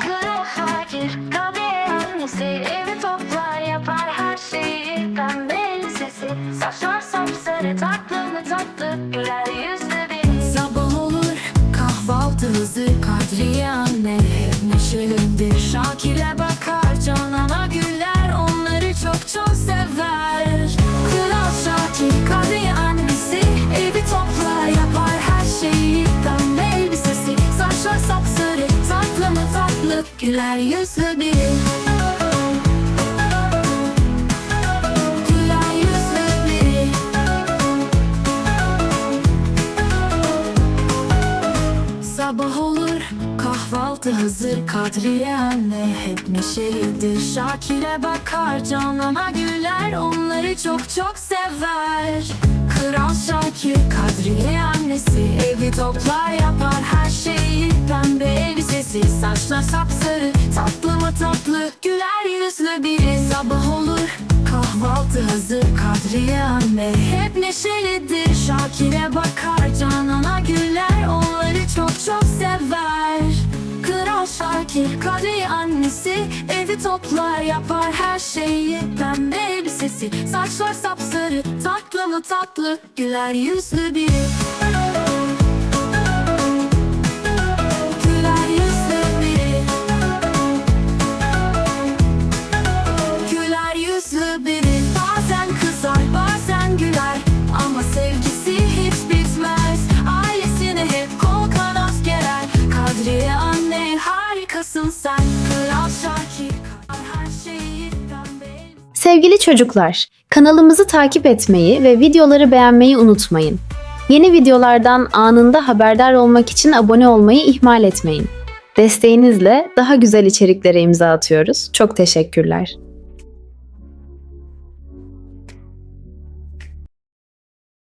Kral fakir kahve annesi Evi toplar yapar her şeyi. Pembe elbisesi Saçlar sapsarı tatlı mı tatlı? Güler yüzlü bir Sabah olur kahvaltı hazır. Kadriye anne hep neşelidir Şakir'e bakar tatlı Güler yüzlü biri Sabah olur kahvaltı hazır Kadriye anne hep neşelidir. Şakir'e bakar Canan'a güler Onları çok çok sever. Kral Şakir Kadriye annesi Evi toplar yapar elbisesi saçlar sapsarı Tatlı mı tatlı? Güler yüzlü biri Sabah olur. Kahvaltı hazır Kadriye anne. Hep neşelidir Şakir'e bakar. Canan'a güler Onları çok çok sever. Kral Şakir Kadriye annesi Evi toplar yapar her şeyi. Pembe elbisesi Saçlar sapsarı Tatlı mı tatlı? Güler yüzlü biri harikasın sen Kral pembe Sevgili çocuklar, kanalımızı takip etmeyi ve videoları beğenmeyi unutmayın. Yeni videolardan anında haberdar olmak için abone olmayı ihmal etmeyin. Desteğinizle daha güzel içeriklere imza atıyoruz. Çok teşekkürler.